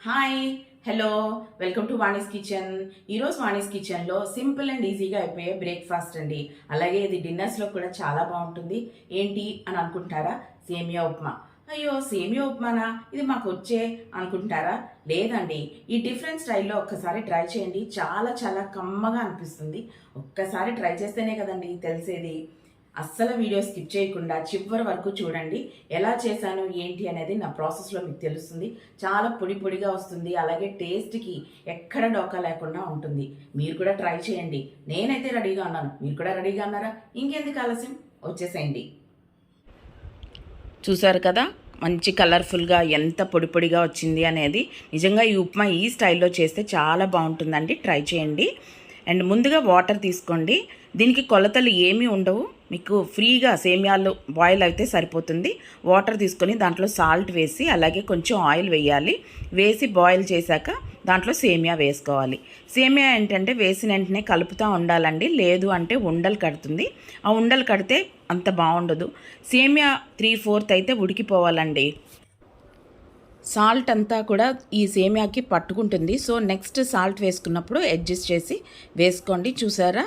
Hi hello welcome to Vani's kitchen ఈరోజు వాణిస్ కిచెన్లో simple and ఈజీగా అయిపోయే బ్రేక్ఫాస్ట్ అండి. అలాగే ఇది డిన్నర్స్లో కూడా చాలా బాగుంటుంది. ఏంటి అని అనుకుంటారా? సేమియా ఉప్మా. అయ్యో సేమియా ఉప్మానా? ఇది మాకు వచ్చే అనుకుంటారా? లేదండి ఈ డిఫరెంట్ స్టైల్లో ఒక్కసారి ట్రై చేయండి. చాలా చాలా కమ్మగా అనిపిస్తుంది. ఒక్కసారి ట్రై చేస్తేనే కదండి తెలిసేది. అస్సలు వీడియో స్కిప్ చేయకుండా చివరి వరకు చూడండి. ఎలా చేశాను ఏంటి అనేది నా ప్రాసెస్లో మీకు తెలుస్తుంది. చాలా పొడి పొడిగా వస్తుంది. అలాగే టేస్ట్కి ఎక్కడ డోకా లేకుండా ఉంటుంది. మీరు కూడా ట్రై చేయండి. నేనైతే రెడీగా ఉన్నాను. మీరు కూడా రెడీగా ఉన్నారా? ఇంకెందుకు ఆలస్యం? వచ్చేసేయండి. చూసారు కదా? మంచి కలర్ఫుల్గా ఎంత పొడి పొడిగా వచ్చింది అనేది. నిజంగా ఈ ఉప్మా ఈ స్టైల్లో చేస్తే చాలా బాగుంటుందండి. ట్రై చేయండి. అండ్ ముందుగా వాటర్ తీసుకోండి. దీనికి కొలతలు ఏమీ ఉండవు. మీకు ఫ్రీగా సేమియాలు బాయిల్ అయితే సరిపోతుంది. వాటర్ తీసుకొని దాంట్లో సాల్ట్ వేసి అలాగే కొంచెం ఆయిల్ వేయాలి. వేసి బాయిల్ చేశాక దాంట్లో సేమియా వేసుకోవాలి. సేమియా ఏంటంటే వేసిన వెంటనే కలుపుతూ ఉండాలండి. లేదు అంటే ఉండలు కడుతుంది. ఆ ఉండలు కడితే అంత బాగుండదు. సేమియా త్రీ ఫోర్త్ అయితే ఉడికిపోవాలండి. సాల్ట్ అంతా కూడా ఈ సేమియాకి పట్టుకుంటుంది. సో నెక్స్ట్ సాల్ట్ వేసుకున్నప్పుడు అడ్జస్ట్ చేసి వేసుకోండి. చూసారా?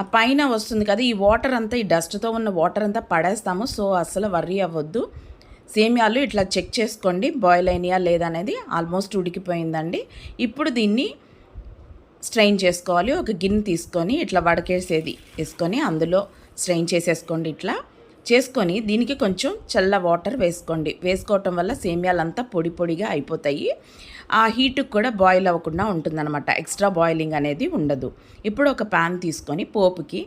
ఆ పైన వస్తుంది కదా ఈ వాటర్ అంతా ఈ డస్ట్తో ఉన్న వాటర్ అంతా పడేస్తాము. సో అస్సలు వర్రీ అవ్వద్దు. సేమియాలు ఇట్లా చెక్ చేసుకోండి. బాయిల్ అయినాయా లేదనేది ఆల్మోస్ట్ ఉడికిపోయిందండి. ఇప్పుడు దీన్ని స్ట్రెయిన్ చేసుకోవాలి. ఒక గిన్నె తీసుకొని ఇట్లా వడకేసేది వేసుకొని అందులో స్ట్రెయిన్ చేసేసుకోండి ఇట్లా. చేసుకొని దీనికి కొంచెం చల్ల వాటర్ వేసుకోండి. వేసుకోవటం వల్ల సేమ్యాలంతా పొడి పొడిగా అయిపోతాయి. ఆ హీట్కి కూడా బాయిల్ అవ్వకుండా ఉంటుందన్నమాట. ఎక్స్ట్రా బాయిలింగ్ అనేది ఉండదు. ఇప్పుడు ఒక ప్యాన్ తీసుకొని పోపుకి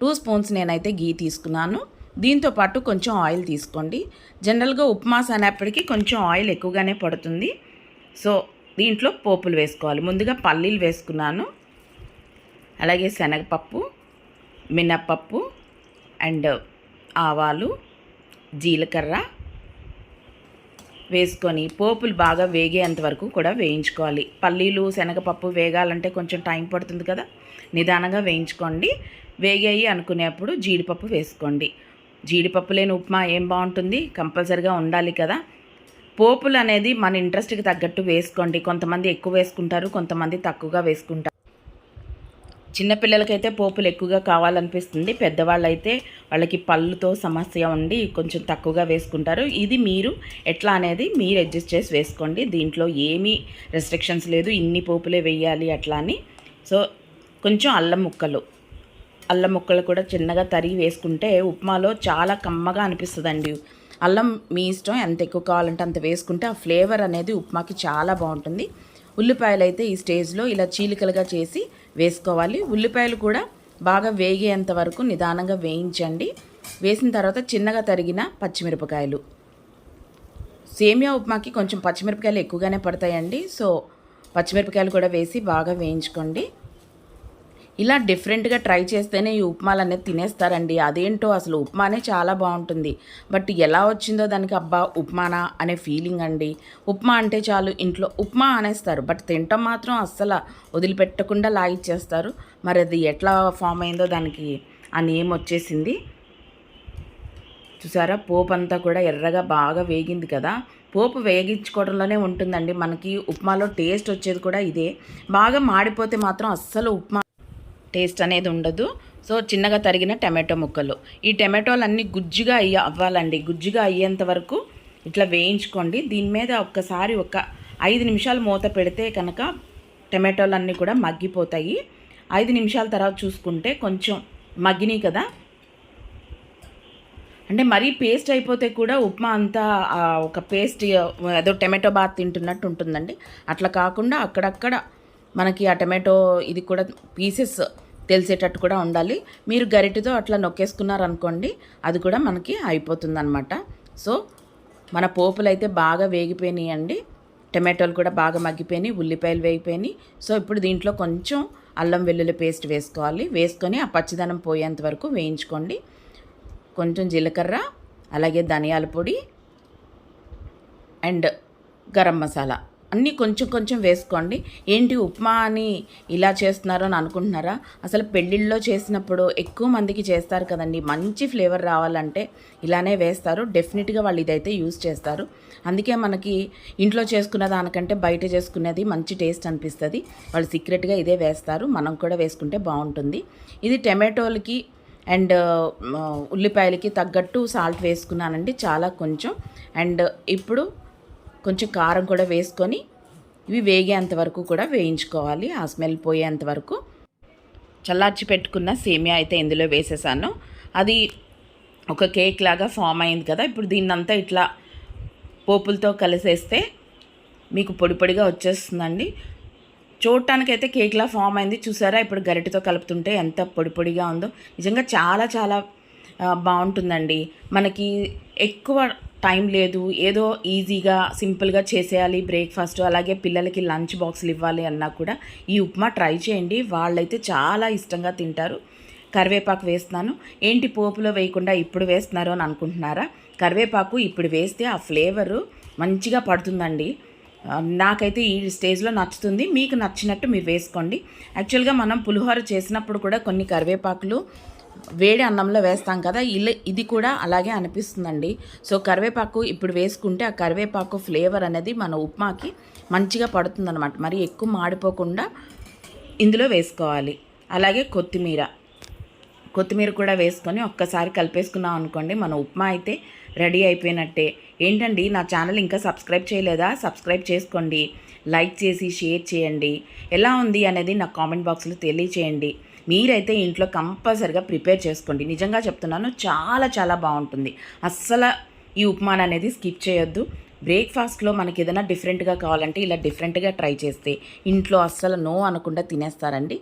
టూ స్పూన్స్ నేనైతే గీ తీసుకున్నాను. దీంతో పాటు కొంచెం ఆయిల్ తీసుకోండి. జనరల్గా ఉప్మాస్ అనేప్పటికీ కొంచెం ఆయిల్ ఎక్కువగానే పడుతుంది. సో దీంట్లో పోపులు వేసుకోవాలి. ముందుగా పల్లీలు వేసుకున్నాను. అలాగే శనగపప్పు మినప్పప్పు అండ్ ఆవాలు జీలకర్ర వేసుకొని పోపులు బాగా వేగేంత వరకు కూడా వేయించుకోవాలి. పల్లీలు శనగపప్పు వేగాలంటే కొంచెం టైం పడుతుంది కదా. నిదానంగా వేయించుకోండి. వేగాయి అనుకునేప్పుడు జీడిపప్పు వేసుకోండి. జీడిపప్పు లేని ఉప్మా ఏం బాగుంటుంది? కంపల్సరిగా ఉండాలి కదా. పోపులు అనేది మన ఇంట్రెస్ట్కి తగ్గట్టు వేసుకోండి. కొంతమంది ఎక్కువ వేసుకుంటారు కొంతమంది తక్కువగా వేసుకుంటారు. చిన్నపిల్లలకైతే పోపులు ఎక్కువగా కావాలనిపిస్తుంది. పెద్దవాళ్ళైతే వాళ్ళకి పళ్ళుతో సమస్య ఉండి కొంచెం తక్కువగా వేసుకుంటారు. ఇది మీరు ఎట్లా అనేది మీరు అడ్జస్ట్ చేసి వేసుకోండి. దీంట్లో ఏమీ రెస్ట్రిక్షన్స్ లేదు. ఇన్ని పోపులే వేయాలి అట్లా అని. సో కొంచెం అల్లం ముక్కలు. అల్లం ముక్కలు కూడా చిన్నగా తరిగి వేసుకుంటే ఉప్మాలో చాలా కమ్మగా అనిపిస్తుందండి. అల్లం మీ ఇష్టం. ఎంత ఎక్కువ కావాలంటే అంత వేసుకుంటే ఆ ఫ్లేవర్ అనేది ఉప్మాకి చాలా బాగుంటుంది. ఉల్లిపాయలు అయితే ఈ స్టేజ్లో ఇలా చీలికలుగా చేసి వేసుకోవాలి. ఉల్లిపాయలు కూడా బాగా వేగేంత వరకు నిదానంగా వేయించండి. వేసిన తర్వాత చిన్నగా తరిగిన పచ్చిమిరపకాయలు. సేమియా ఉప్మాకి కొంచెం పచ్చిమిరపకాయలు ఎక్కువగానే పడతాయండి. సో పచ్చిమిరపకాయలు కూడా వేసి బాగా వేయించుకోండి. ఇలా డిఫరెంట్గా ట్రై చేస్తేనే ఈ ఉప్మాలు అనేది తినేస్తారండి. అదేంటో అసలు ఉప్మానే చాలా బాగుంటుంది. బట్ ఎలా వచ్చిందో దానికి అబ్బా ఉప్మానా అనే ఫీలింగ్ అండి. ఉప్మా అంటే చాలు ఇంట్లో ఉప్మా అనేస్తారు. బట్ తింటాం మాత్రం అస్సలు వదిలిపెట్టకుండా లాగిచ్చేస్తారు మరి అది ఎట్లా ఫామ్ అయిందో దానికి ఆ నేమ్ వచ్చేసింది. చూసారా? పోపు అంతా కూడా ఎర్రగా బాగా వేగింది కదా. పోపు వేగించుకోవడంలోనే ఉంటుందండి. మనకి ఉప్మాలో టేస్ట్ వచ్చేది కూడా ఇదే. బాగా మాడిపోతే మాత్రం అస్సలు ఉప్మా టేస్ట్ అనేది ఉండదు. సో చిన్నగా తరిగిన టమాటో ముక్కలు. ఈ టమాటోలు అన్నీ గుజ్జుగా అయ్యి అవ్వాలండి. గుజ్జుగా అయ్యేంత వరకు ఇట్లా వేయించుకోండి. దీని మీద ఒక్కసారి ఒక ఐదు నిమిషాలు మూత పెడితే కనుక టమాటోలు అన్నీ కూడా మగ్గిపోతాయి. ఐదు నిమిషాల తర్వాత చూసుకుంటే కొంచెం మగ్గినాయి కదా. అంటే మరీ పేస్ట్ అయిపోతే కూడా ఉప్మా అంతా ఒక పేస్ట్ ఏదో టమాటో బాత్ తింటున్నట్టు ఉంటుందండి. అట్లా కాకుండా అక్కడక్కడ మనకి ఆ టమాటో ఇది కూడా పీసెస్ తెలిసేటట్టు కూడా ఉండాలి. మీరు గరిటెతో అట్లా నొక్కేసుకున్నారనుకోండి అది కూడా మనకి అయిపోతుందనమాట సో మన పోపులు అయితే బాగా వేగిపోయినాయి అండి టమాటోలు కూడా బాగా మగ్గిపోయినాయి ఉల్లిపాయలు వేగిపోయినాయి. సో ఇప్పుడు దీంట్లో కొంచెం అల్లం వెల్లుల్లి పేస్ట్ వేసుకోవాలి. వేసుకొని ఆ పచ్చిదనం పోయేంత వరకు వేయించుకోండి. కొంచెం జీలకర్ర అలాగే ధనియాల పొడి అండ్ గరం మసాలా. అన్నీ కొంచెం కొంచెం వేసుకోండి. ఏంటి ఉప్మా అని ఇలా చేస్తున్నారు అని అనుకుంటున్నారా? అసలు పెళ్ళిళ్ళలో చేసినప్పుడు ఎక్కువ మందికి చేస్తారు కదండి. మంచి ఫ్లేవర్ రావాలంటే ఇలానే వేస్తారు. డెఫినెట్గా వాళ్ళు ఇదైతే యూస్ చేస్తారు. అందుకే మనకి ఇంట్లో చేసుకున్న దానికంటే బయట చేసుకునేది మంచి టేస్ట్ అనిపిస్తుంది. వాళ్ళు సీక్రెట్గా ఇదే వేస్తారు. మనం కూడా వేసుకుంటే బాగుంటుంది. ఇది టమాటోలకి అండ్ ఉల్లిపాయలకి తగ్గట్టు సాల్ట్ వేసుకున్నానండి. చాలా కొంచెం. అండ్ ఇప్పుడు కొంచెం కారం కూడా వేసుకొని ఇవి వేగేంత వరకు కూడా వేయించుకోవాలి. ఆ స్మెల్ పోయేంత వరకు. చల్లార్చి పెట్టుకున్న సేమియా అయితే ఇందులో వేసేసాను. అది ఒక కేక్ లాగా ఫామ్ అయింది కదా ఇప్పుడు దీన్నంతా ఇట్లా పోపులతో కలిసేస్తే మీకు పొడి పొడిగా వచ్చేస్తుందండి. చూడటానికైతే కేక్లా ఫామ్ అయింది. చూసారా ఇప్పుడు గరిటతో కలుపుతుంటే ఎంత పొడి పొడిగా ఉందో. నిజంగా చాలా చాలా బాగుంటుందండి. మనకి ఎక్కువ టైం లేదు. ఏదో ఈజీగా సింపుల్గా చేసేయాలి బ్రేక్ఫాస్ట్ అలాగే పిల్లలకి లంచ్ బాక్సులు ఇవ్వాలి అన్నా కూడా ఈ ఉప్మా ట్రై చేయండి. వాళ్ళైతే చాలా ఇష్టంగా తింటారు. కరివేపాకు వేస్తున్నాను. ఏంటి పోపులో వేయకుండా ఇప్పుడు వేస్తున్నారు అని అనుకుంటున్నారా? కరివేపాకు ఇప్పుడు వేస్తే ఆ ఫ్లేవరు మంచిగా పడుతుందండి. నాకైతే ఈ స్టేజ్లో నచ్చుతుంది. మీకు నచ్చినట్టు మీరు వేసుకోండి. యాక్చువల్గా మనం పులిహోర చేసినప్పుడు కూడా కొన్ని కరివేపాకులు వేడి అన్నంలో వేస్తాం కదా ఇలా ఇది కూడా అలాగే అనిపిస్తుందండి. సో కరివేపాకు ఇప్పుడు వేసుకుంటే ఆ కరివేపాకు ఫ్లేవర్ అనేది మన ఉప్మాకి మంచిగా పడుతుందన్నమాట. మరి ఎక్కువ మాడిపోకుండా ఇందులో వేసుకోవాలి. అలాగే కొత్తిమీర. కొత్తిమీర కూడా వేసుకొని ఒక్కసారి కలిపేసుకున్నాం అనుకోండి మన ఉప్మా అయితే రెడీ అయిపోయినట్టే. ఏంటండి నా ఛానల్ ఇంకా సబ్స్క్రైబ్ చేయలేదా? సబ్స్క్రైబ్ చేసుకోండి. లైక్ చేసి షేర్ చేయండి. ఎలా ఉంది అనేది నా కామెంట్ బాక్స్లో తెలియచేయండి. మీరైతే ఇంట్లో కంపల్సరిగా ప్రిపేర్ చేసుకోండి. నిజంగా చెప్తున్నాను చాలా చాలా బాగుంటుంది. అస్సలు ఈ ఉప్మాన్ అనేది స్కిప్ చేయొద్దు. బ్రేక్ఫాస్ట్లో మనకి ఏదైనా డిఫరెంట్గా కావాలంటే ఇలా డిఫరెంట్గా ట్రై చేస్తే ఇంట్లో అస్సలు నో అనకుండా తినేస్తారండి.